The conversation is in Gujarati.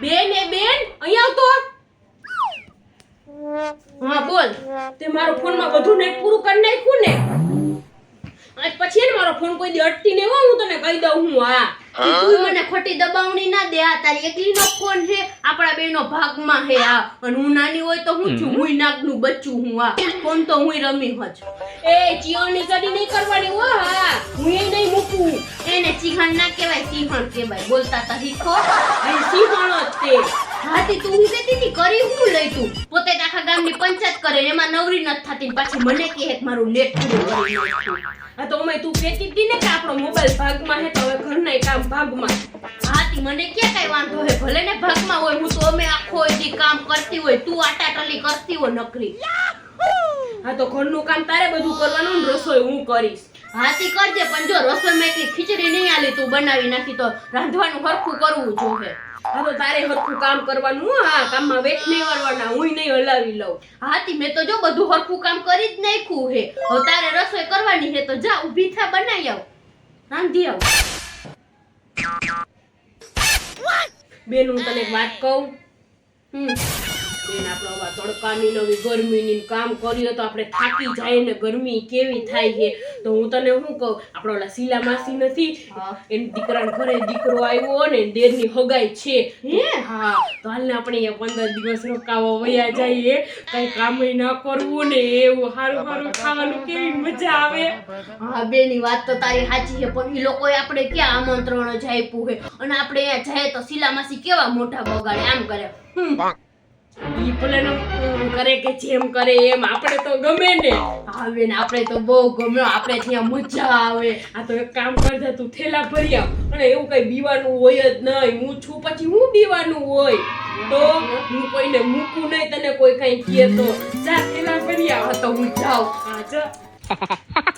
બેન એ બેન અહીંયા આવતો હા બોલ. તે મારો ફોનમાં બધું નેટ પૂરું કરી નાખ્યું ને. આજ પછી ને મારો ફોન કોઈ દી અટતી નહીં હો હું તને કહી દઉં હું હા. તું મને ખોટી દબાવણી ના દે આ તારી એકલીનો ફોન છે આપણા બેનો ભાગમાં હે. આ અને હું નાની હોય તો હું છું હું નાગનું બચ્ચું હું આ ફોન તો હું રમી હોજ એ ચિયોની સડી નહીં કરવાની હો હા. એને ના કહેવાય સિંહણ કહેવાય બોલતા તા શીખો અહીં સિંહણો જ તે. હાથી તું હું કહેતી હતી કરી હું લઈ તું પોતે આખા ગામની પંચાયત કરે ને એમાં નવરી નથી થતી પાછી મને કહે કે મારું નેટ પૂરું કરી હા તો અમે તું કહેતી હતી ને કે આપણો મોબાઈલ ભાગમાં હે તો હવે ઘરના કામ ભાગમાં હાથી મને ક્યાં કઈ વાંધો હે ભલે ને ભાગમાં હોય હું તો અમે આખો દી કામ કરતી હોય તું આટા આટાટલી કરતી હોય નકરી. હા તો ઘરનું કામ તારે બધું કરવાનું ને રસોઈ હું કરીશ. હાથી કરજે, પણ જો રસોઈમાં એટલી ખીચડી નહીં આલી, તું બનાવી નાખી તો રાંધવાનું હરખું કરવું જોઈએ હવે તારે હરખું કામ કરવાનું, હા કામમાં વેઠ નહીં વળવાના હું નહીં હલાવી લઉં. હાથી, મેં તો જો બધું હરખું કામ કરી જ નાખ્યું હે. હવે તારે રસોઈ કરવાની હે તો જા, ઊભી થા, બનાવી આવ. રાંધી આવ. બેન, હું તને વાત કહું? હમ. બેન આપણે આવા તડકાની નવી ગરમીની કામ કરીએ તો આપણે થાકી જાય ને ગરમી કેવી થાય છે? તો હું તને શું કહું? આપણે ઓલા શીલા માસી નથી. એની દીકરાના ઘરે દીકરો આવ્યો ને દેરની હગાઈ છે. હે? હા તો હાલને આપણે અહીંયા પંદર દિવસ રોકાવા વયા જઈએ. કઈ કામય ના કરવું ને એવું સારું સારું ખાવાનું કેવી મજા આવે? હા બેની વાત તો તારી સાચી છે પણ એ લોકોએ આપણે ક્યાં આમંત્રણ જ આપ્યું છે? અને આપણે અહીંયા જાય તો શીલામાસી કેવા મોઢા બગાડે આમ કરે. હમ. ઈ ભલે કરે કે જેમ કરે એમ, આપણે તો ગમે ને. આવે ને આપણે તો બહુ ગમ્યો આપણે ત્યાં મજા આવે. આ તો એક કામ કરજે તું થેલા ભરી આવ. અને એવું કઈ બીવાનું હોય જ નહીં હું છું પછી હું બીવાનું હોય? તો હું કોઈને મૂકું નહીં તને કોઈ કઈ કહે તો. જા, થેલા ભરી આવ. તો હું જાઉં. હા